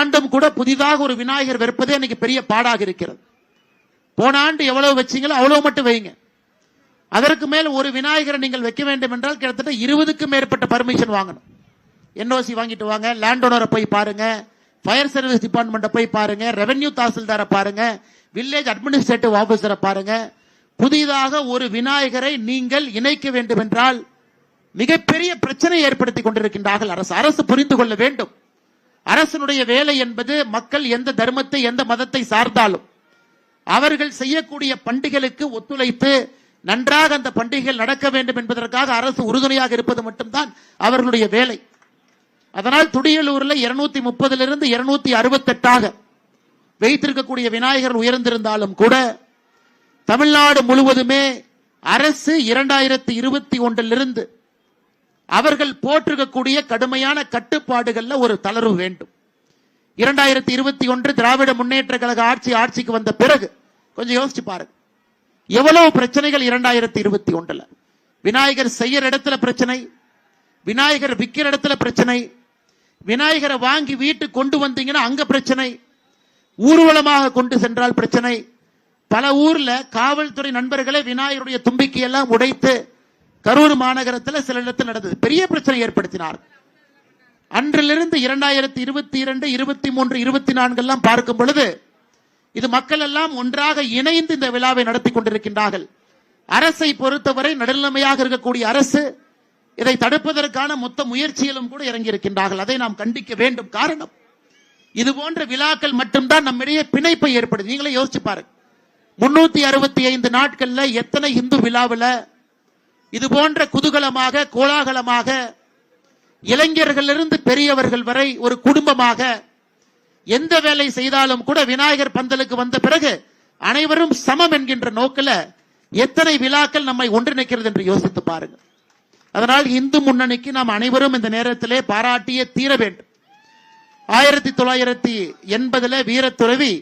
ஆண்டும் கூட புதிதாக ஒரு விநாயகர் விற்பதே இன்னைக்கு பெரிய பாடாக இருக்கிறது. போன ஆண்டு எவ்வளவு வச்சீங்களோ அவ்வளவு மட்டும் வைங்க. அதற்கு மேல் ஒரு விநாயகரை நீங்கள் வைக்க வேண்டும் என்றால் கிட்டத்தட்ட இருபதுக்கும் மேற்பட்ட பர்மிஷன் வாங்கணும். என்ஓசி வாங்கிட்டு வாங்க லேண்ட் ஓனரை போய் பாருங்க ஃபயர் சர்வீஸ் டிபார்ட்மெண்ட்டை போய் பாருங்க ரெவென்யூ தாசில்தாரை பாருங்க வில்லேஜ் அட்மினிஸ்ட்ரேட்டிவ் ஆபீசரை பாருங்க. புதிதாக ஒரு விநாயகரை நீங்கள் இணைக்க வேண்டும் என்றால் மிகப்பெரிய பிரச்சனை ஏற்படுத்தி கொண்டிருக்கின்றார்கள். அரசு அரசு புரிந்து கொள்ள வேண்டும். அரசனுடைய வேலை என்பது மக்கள் எந்த தர்மத்தை எந்த மதத்தை சார்ந்தாலும். அவர்கள் செய்யக்கூடிய பண்டிகைகளுக்கு ஒத்துழைத்து நன்றாக அந்த பண்டிகைகள் நடக்க வேண்டும் என்பதற்காக அரசு உறுதுணையாக இருப்பது மட்டும்தான் அவர்களுடைய வேலை. அதனால் துடியலூரில் இருநூத்தி முப்பதிலிருந்து இருநூத்தி அறுபத்தெட்டாக வைத்திருக்கக்கூடிய விநாயகர் உயர்ந்திருந்தாலும் கூட தமிழ்நாடு முழுவதுமே அரசு இரண்டாயிரத்தி இருபத்தி ஒன்றிலிருந்து அவர்கள் போட்டிருக்கக்கூடிய கடுமையான கட்டுப்பாடுகள்ல ஒரு தளர்வு வேண்டும். இரண்டாயிரத்தி இருபத்தி ஒன்று திராவிட முன்னேற்ற கழக ஆட்சி ஆட்சிக்கு வந்த பிறகு கொஞ்சம் யோசிச்சு பாருங்க. எவ்வளவு பிரச்சனைகள் இரண்டாயிரத்தி இருபத்தி ஒன்றுல? விநாயகர் செய்யற இடத்துல பிரச்சனை விநாயகர் விற்கிற இடத்துல பிரச்சனை விநாயகரை வாங்கி வீட்டுக்கு கொண்டு வந்தீங்கன்னா அங்க பிரச்சனை ஊர்வலமாக கொண்டு சென்றால் பிரச்சனை. பல ஊர்ல காவல்துறை நண்பர்களே விநாயகருடைய தும்பிக்கை எல்லாம் உடைத்து கரூர் மாநகரத்தில் சில இடத்தில் நடந்தது. பெரிய பிரச்சனை ஏற்படுத்தினார். அன்றிலிருந்து இரண்டாயிரத்தி இருபத்தி இரண்டு இருபத்தி மூன்று இருபத்தி நான்கு எல்லாம் பார்க்கும் பொழுது இது மக்கள் எல்லாம் ஒன்றாக இணைந்து இந்த விழாவை நடத்தி கொண்டிருக்கின்றார்கள். அரசை பொறுத்தவரை நடுநிலைமையாக இருக்கக்கூடிய அரசு இதை தடுப்பதற்கான மொத்த முயற்சியிலும் கூட இறங்கி இருக்கின்றார்கள் அதை நாம் கண்டிக்க வேண்டும். காரணம் இது போன்ற விழாக்கள் மட்டும்தான் நம்மிடையே பிணைப்பை ஏற்படுது. நீங்களே யோசிச்சு பாருங்க. முன்னூத்தி அறுபத்தி ஐந்து நாட்கள்ல எத்தனை இந்து விழாவில் இது போன்ற குதூகலமாக கோலாகலமாக இளைஞர்களிலிருந்து பெரியவர்கள் வரை ஒரு குடும்பமாக எந்த வேலை செய்தாலும் கூட விநாயகர் பந்தலுக்கு வந்த பிறகு அனைவரும் சமம் என்கின்ற நோக்கில் எத்தனை விழாக்கள் நம்மை ஒன்றிணைக்கிறது என்று யோசித்து பாருங்க அதனால் இந்து முன்னணிக்கு நாம் அனைவரும் இந்த நேரத்திலே பாராட்டியே தீர வேண்டும். ஆயிரத்தி தொள்ளாயிரத்தி எண்பதுல வீரத்துறவி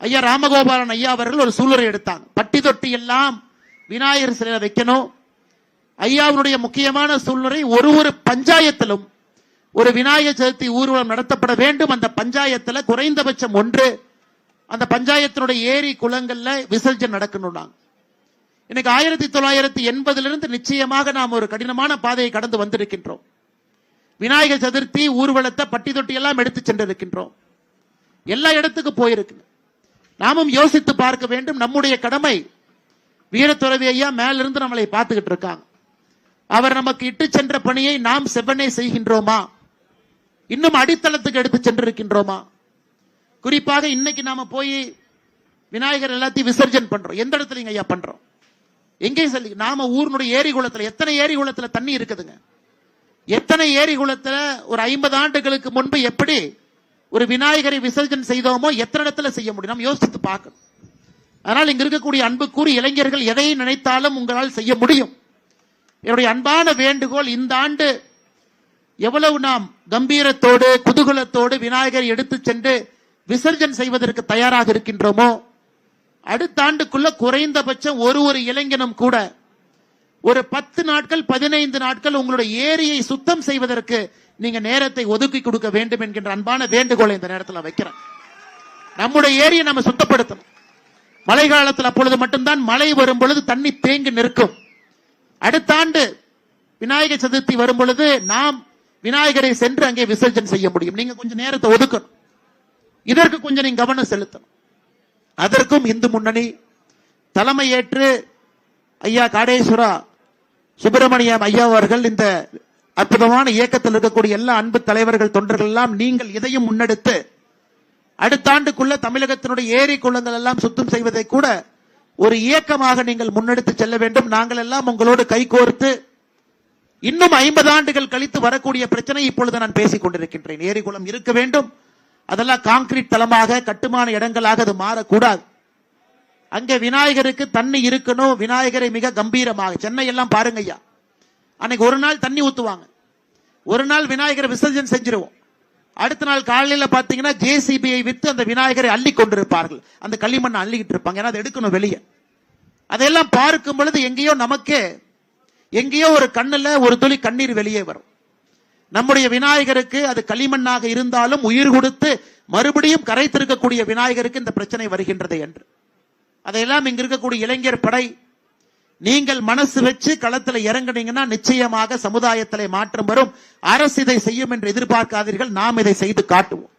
ஐயா ராமகோபாலன் ஐயா அவர்கள் ஒரு சூளுரை எடுத்தாங்க. பட்டி தொட்டி எல்லாம் விநாயகர் சிலையை வைக்கணும். ஐயாவுடைய முக்கியமான சூழ்நிலை ஒரு ஒரு பஞ்சாயத்திலும் ஒரு விநாயகர் சதுர்த்தி ஊர்வலம் நடத்தப்பட வேண்டும். அந்த பஞ்சாயத்தில் குறைந்தபட்சம் ஒன்று அந்த பஞ்சாயத்தினுடைய ஏரி குளங்கள்ல விசர்ஜன் நடக்கணும் இன்னைக்கு ஆயிரத்தி தொள்ளாயிரத்தி எண்பதிலிருந்து நிச்சயமாக நாம் ஒரு கடினமான பாதையை கடந்து வந்திருக்கின்றோம். விநாயகர் சதுர்த்தி ஊர்வலத்தை பட்டி தொட்டி எல்லாம் எடுத்து சென்றிருக்கின்றோம். எல்லா இடத்துக்கு போயிருக்கு. நாமும் யோசித்து பார்க்க வேண்டும். நம்முடைய கடமை வீரத்துறவி ஐயா மேலிருந்து நம்மளை பார்த்துக்கிட்டு இருக்காங்க. அவர் நமக்கு இட்டு சென்ற பணியை நாம் செவ்வனே செய்கின்றோமா? இன்னும் அடித்தளத்துக்கு எடுத்து சென்றிருக்கின்றோமா? குறிப்பாக இன்னைக்கு நாம போய் விநாயகர் எல்லாத்தையும் விசர்ஜன் பண்றோம். எந்த இடத்துல ஐயா பண்றோம்? எங்கேயும் சொல்லி நாம ஊர்னுடைய ஏரி குளத்துல எத்தனை ஏரி குளத்துல தண்ணி இருக்குதுங்க? எத்தனை ஏரி குளத்துல ஒரு ஐம்பது ஆண்டுகளுக்கு முன்பு எப்படி ஒரு விநாயகரை விசர்ஜன் செய்தோமோ எத்தனை இடத்துல செய்ய முடியும்? நாம் யோசித்து பார்க்கணும். அதனால் இங்க இருக்கக்கூடிய அன்புக்குரிய இளைஞர்கள் எதை நினைத்தாலும் உங்களால் செய்ய முடியும். என்னுடைய அன்பான வேண்டுகோள் இந்த ஆண்டு எவ்வளவு நாம் கம்பீரத்தோடு குதூகலத்தோடு விநாயகரை எடுத்து சென்று விசர்ஜன் செய்வதற்கு தயாராக இருக்கின்றோமோ? அடுத்த ஆண்டுக்குள்ள குறைந்தபட்சம் ஒரு ஒரு இளைஞனும் கூட ஒரு பத்து நாட்கள் பதினைந்து நாட்கள் உங்களுடைய ஏரியை சுத்தம் செய்வதற்கு நீங்க நேரத்தை ஒதுக்கி கொடுக்க வேண்டும் என்கின்ற அன்பான வேண்டுகோளை இந்த நேரத்தில் வைக்கிறேன். நம்முடைய ஏரியை நம்ம சுத்தப்படுத்தணும். மழை காலத்தில் அப்பொழுது மட்டும்தான் மழை வரும் பொழுது தண்ணி தேங்கி நிற்கும். அடுத்த ஆண்டு விநாயகர் சதுர்த்தி வரும் பொழுது நாம் விநாயகரை சென்று அங்கே விசர்ஜன் செய்ய முடியும். நீங்க கொஞ்சம் நேரத்தை ஒதுக்கணும். இதற்கு கொஞ்சம் நீங்க கவனம் செலுத்தணும். அதற்கும் இந்து முன்னணி தலைமை ஏற்று ஐயா காடேஸ்வரா சுப்பிரமணியம் ஐயா அவர்கள் இந்த அற்புதமான இயக்கத்தில் இருக்கக்கூடிய எல்லா அன்பு தலைவர்கள் தொண்டர்கள் எல்லாம் நீங்கள் இதையும் முன்னெடுத்து அடுத்த ஆண்டுக்குள்ள தமிழகத்தினுடைய ஏரி குளங்கள் எல்லாம் சுத்தம் செய்வதை கூட ஒரு இயக்கமாக நீங்கள் முன்னெடுத்து செல்ல வேண்டும். நாங்கள் எல்லாம் உங்களோடு கைகோர்த்து இன்னும் ஐம்பது ஆண்டுகள் கழித்து வரக்கூடிய பிரச்சனை இப்பொழுது நான் பேசிக் கொண்டிருக்கின்றேன். ஏரி இருக்க வேண்டும். அதெல்லாம் காங்கிரீட் தளமாக கட்டுமான இடங்களாக அது மாறக்கூடாது. அங்கே விநாயகருக்கு தண்ணி இருக்கணும். விநாயகரை மிக கம்பீரமாக சென்னை எல்லாம் பாருங்க ஐயா அன்னைக்கு ஒரு நாள் தண்ணி ஊத்துவாங்க. ஒரு நாள் விநாயகரை விசர்ஜன் செஞ்சிருவோம். அடுத்த நாள் காலையில பாத்தீங்கன்னா ஜேசிபியை வித்து அந்த விநாயகரை அள்ளி கொண்டிருப்பார்கள். அந்த களிமண்ணை அள்ளிக்கிட்டு இருப்பாங்க. ஏன்னா அதை எடுக்கணும் வெளியே. அதையெல்லாம் பார்க்கும் பொழுது எங்கேயோ நமக்கே எங்கேயோ ஒரு கண்ணில் ஒரு துளி கண்ணீர் வெளியே வரும். நம்முடைய விநாயகருக்கு அது களிமண்ணாக இருந்தாலும் உயிர் கொடுத்து மறுபடியும் கரைத்திருக்கக்கூடிய விநாயகருக்கு இந்த பிரச்சனை வருகின்றது என்று. அதையெல்லாம் இங்க இருக்கக்கூடிய இளைஞர் படை நீங்கள் மனசு வச்சு களத்துல இறங்குனீங்கன்னா நிச்சயமாக சமுதாயத்திலே மாற்றம் வரும். அரசு இதை செய்யும் என்று எதிர்பார்க்காதீர்கள். நாம் இதை செய்து காட்டுவோம்.